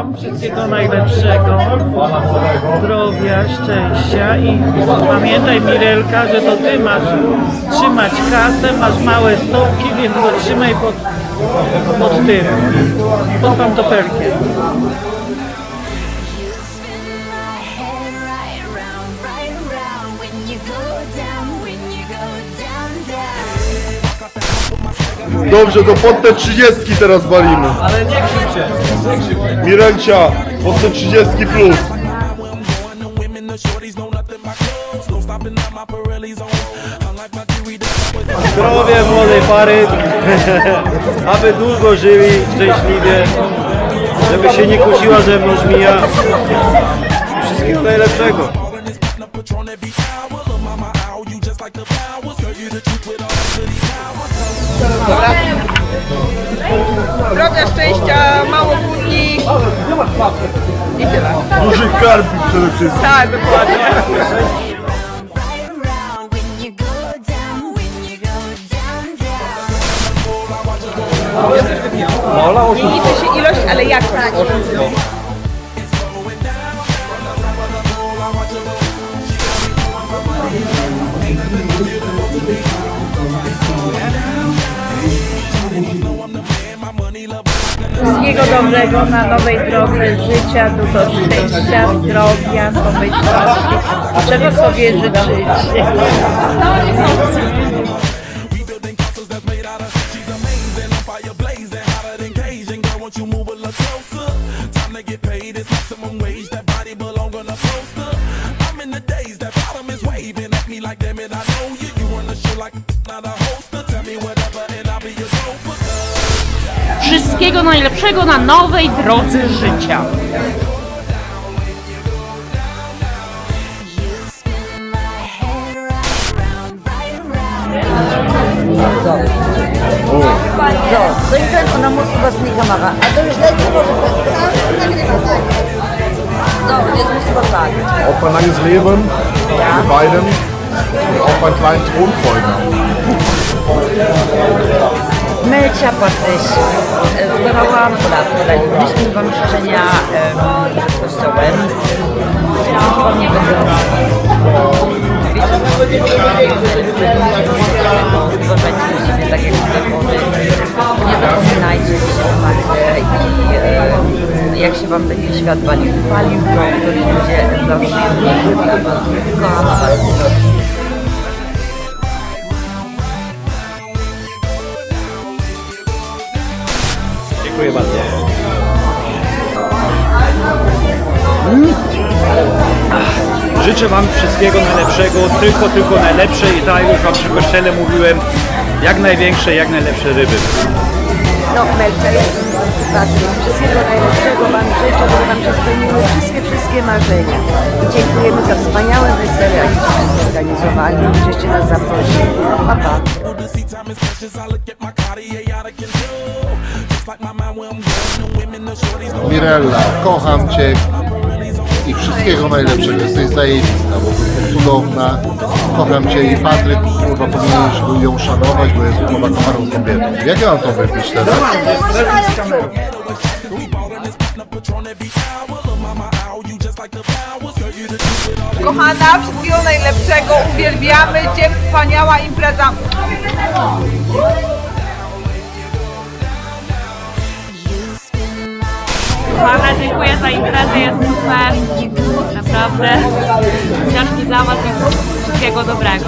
Wam wszystkiego najlepszego, zdrowia, szczęścia i pamiętaj Mirelka, że to Ty masz trzymać kasę, masz małe stopki, więc go trzymaj pod, pod tym, pod pantofelkiem. Dobrze, to pod te 30 teraz walimy. Ale nie krzyczę. Mirencia, pod te 30 plus. Zdrowie młodej pary, aby długo żyli szczęśliwie, żeby się nie kłóciła ze mną żmija. Wszystkiego najlepszego. Zdrowia, szczęścia, mało i tyle. Duży karpik przede wszystkim. Tak, dokładnie. Down. Nie liczy się ilość, ale jakość. Wszystkiego dobrego na nowej drodze życia, dużo szczęścia, zdrowia, pomyślności, czego sobie życzyć. Wszystkiego najlepszego na nowej drodze życia. So, Singen und dann musst du was in die Kamera. Also ich letzte Woche So, und jetzt musst du was sagen. Auf ein langes Leben, für beiden. Und auf einen kleinen Thronfolger. Melcia Patryś zbierałam Podaliśmy Wam życzenia em, przed kościołem. Chyba nie będę Uważajcie tak jak. Nie zapominajcie, się macie i e, jak się Wam będzie świat palił, palił, to będzie zawsze. Kocham Was. Dziękuję bardzo. Życzę Wam wszystkiego najlepszego, tylko, tylko najlepsze i tak jak już Wam przy kościele mówiłem, jak największe, jak najlepsze ryby. No, Melcia, wszystkiego najlepszego Wam życzę, żeby Wam się spełniły wszystkie, wszystkie marzenia. I dziękujemy za wspaniałe wesele, jakieście zorganizowali, żeście nas zaprosili. Pa, pa. Mirella, kocham Cię i wszystkiego najlepszego. Jesteś zajebista, po prostu cudowna. Kocham Cię i Patryk, kurwa, powinieneś ją szanować, bo jest kurwa kochaną kobietą. Jak ja mam to wypić teraz? Kochana, wszystkiego najlepszego, uwielbiamy Cię, wspaniała impreza. Kochana, dziękuję za imprezę, jest super. Naprawdę. Wdzięczki dla Was i wszystkiego dobrego.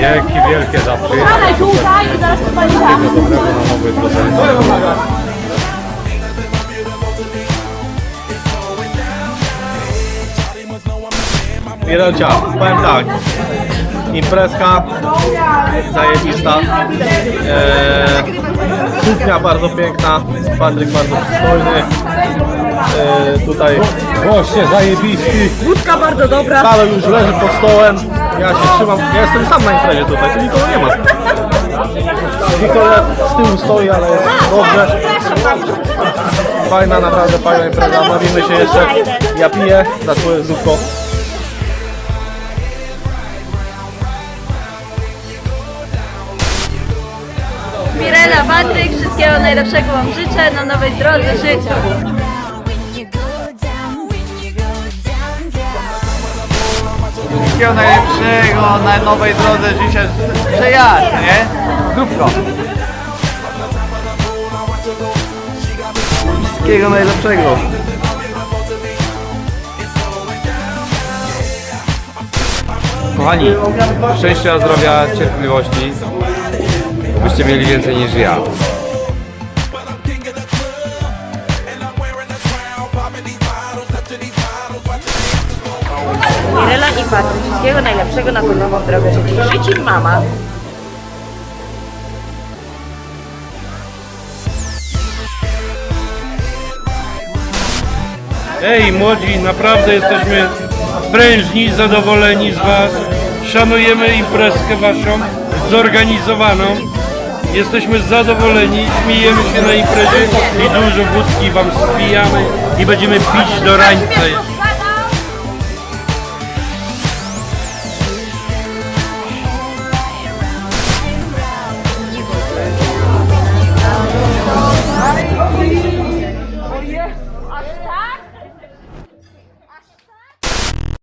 Dzięki wielkie za przyjemność. Ale i zaraz. Dobrego na. Mirelcia, powiem tak. Imprezka zajebista. Eee, suknia bardzo piękna. Patryk bardzo przystojny. Eee, tutaj goście zajebiści. Wódka bardzo dobra. Paweł już leży pod stołem. Ja się trzymam. Ja jestem sam na imprezie tutaj, tu nikogo nie ma. Nikola z tyłu stoi, ale jest dobrze. Fajna, naprawdę fajna impreza. Bawimy się jeszcze. Ja piję za swoje zdrówko. Patryk, wszystkiego najlepszego Wam życzę na nowej drodze życia. Wszystkiego najlepszego na nowej drodze życia, że ja, nie? Zdrówko. Wszystkiego najlepszego. Kochani, szczęścia, zdrowia, cierpliwości, byście mieli więcej niż ja. Mirela i Patryk, wszystkiego najlepszego na tą nową drogę życia. Życi mama. Ej, młodzi, naprawdę jesteśmy prężni, zadowoleni z Was. Szanujemy imprezkę Waszą, zorganizowaną. Jesteśmy zadowoleni, śmiejemy się na imprezie i dużo wódki Wam spijamy i będziemy pić do rańca jeszcze.